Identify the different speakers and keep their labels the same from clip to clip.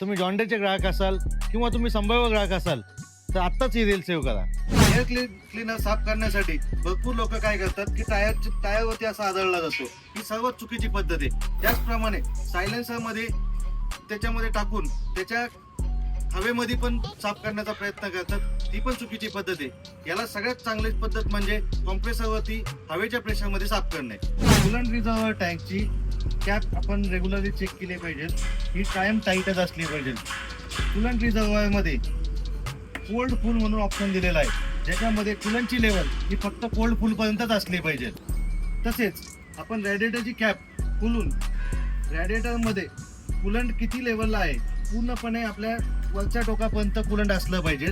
Speaker 1: तुम्ही जॉन्डेचे ग्राहक असाल किंवा तुम्ही संभाव्य ग्राहक असाल तर आत्ताच ही रील सेव्ह करा.
Speaker 2: टायर क्लीन क्लीनर साफ करण्यासाठी भरपूर लोक काय करतात की टायर टायरवरती असा आदळला जातो. ही सर्वात चुकीची पद्धत आहे. त्याचप्रमाणे सायलेन्सरमध्ये त्याच्यामध्ये टाकून त्याच्या हवेमध्ये पण साफ करण्याचा प्रयत्न करतात. ती पण चुकीची पद्धत आहे. याला सगळ्यात चांगली पद्धत म्हणजे कॉम्प्रेसरवरती हवेच्या प्रेशरमध्ये साफ करणे. कुलन रिझर्वर टँकची कॅप आपण रेग्युलरली चेक केली पाहिजे ही कायम टाईटच असली पाहिजे. कुलंट रिझर्वरमध्ये कोल्ड फुल म्हणून ऑप्शन दिलेला आहे. ज्याच्यामध्ये कुलंटची लेवल ही फक्त कोल्ड फुलपर्यंतच असली पाहिजे. तसेच आपण रॅडिएटरची कॅप खुलून रॅडिएटरमध्ये कुलंट किती लेवलला आहे पूर्णपणे आपल्या वरच्या टोकापर्यंत कुलंट असलं पाहिजे.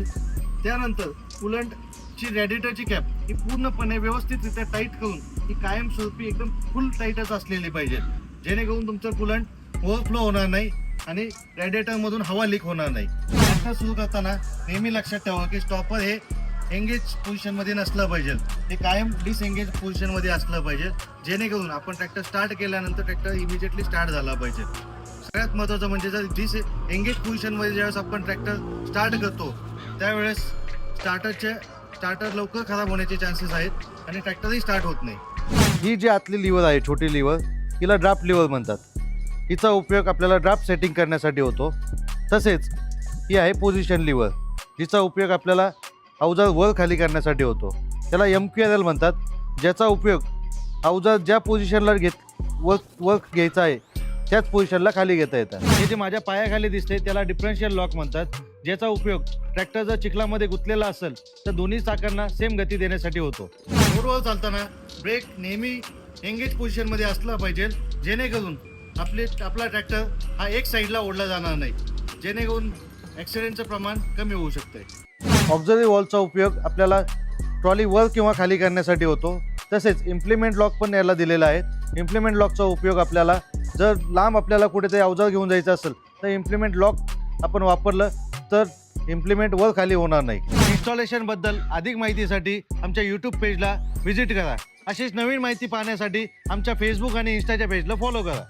Speaker 2: त्यानंतर कुलंटची रॅडिएटरची कॅप ही पूर्णपणे व्यवस्थितरित्या टाईट करून ती कायमस्वरूपी एकदम फुल टाईटच असलेली पाहिजे. जेणेकरून तुमचं कुलंट ओव्हरफ्लो होणार नाही आणि रेडिएटरमधून हवा लीक होणार नाही. ट्रॅक्टर सुरू करताना नेहमी लक्षात ठेवा की स्टॉपर हे एंगेज पोझिशनमध्ये नसलं पाहिजे. ते कायम डिसएंगेज पोझिशनमध्ये असलं पाहिजे. जेणेकरून आपण ट्रॅक्टर स्टार्ट केल्यानंतर ट्रॅक्टर इमिजिएटली स्टार्ट झाला पाहिजे. सगळ्यात महत्त्वाचं म्हणजे जर डिस एंगेज पोझिशनमध्ये ज्यावेळेस आपण ट्रॅक्टर स्टार्ट करतो त्यावेळेस स्टार्टरचे स्टार्टर लवकर खराब होण्याचे चान्सेस आहेत आणि ट्रॅक्टरही स्टार्ट होत नाही.
Speaker 1: ही जी आतली लिव्हर आहे छोटी लिव्हर हिला ड्राफ्ट लिव्हर म्हणतात. हिचा उपयोग आपल्याला ड्राफ्ट सेटिंग करण्यासाठी होतो. तसेच ही आहे पोझिशन लिव्हर जिचा उपयोग आपल्याला अवजार वर खाली करण्यासाठी होतो. त्याला एम क्यू आर एल म्हणतात. ज्याचा उपयोग अवजार ज्या पोझिशनला घेत वर्क वर घ्यायचा आहे त्याच पोझिशनला खाली घेता येतं हे जे माझ्या पायाखाली दिसते त्याला डिफरन्शियल लॉक म्हणतात. ज्याचा उपयोग ट्रॅक्टर जर चिखलामध्ये गुंतलेला असेल तर दोन्ही चाकांना सेम गती देण्यासाठी होतो.
Speaker 2: रोडवर चालताना ब्रेक नेहमी एंगेज पोझिशनमध्ये असला पाहिजे जेणेकरून आपले आपला ट्रॅक्टर हा एक साईडला ओढला जाणार नाही. जेणेकरून ॲक्सिडेंटचं प्रमाण कमी होऊ शकतं
Speaker 1: ऑब्झर्व्ह वॉलचा उपयोग आपल्याला ट्रॉली वर किंवा खाली करण्यासाठी होतो. तसेच इम्प्लिमेंट लॉक पण याला दिलेला आहे. इम्प्लिमेंट लॉकचा उपयोग आपल्याला जर लांब आपल्याला कुठेतरी अवजार घेऊन जायचं असेल तर इम्प्लिमेंट लॉक आपण वापरलं तर इम्प्लिमेंट वर खाली होणार नाही. इन्स्टॉलेशनबद्दल अधिक माहितीसाठी आमच्या यूट्यूब पेजला व्हिजिट करा. अशीच नवीन माहिती पाहण्यासाठी आमच्या फेसबुक आणि इन्स्टाच्या पेजला फॉलो करा.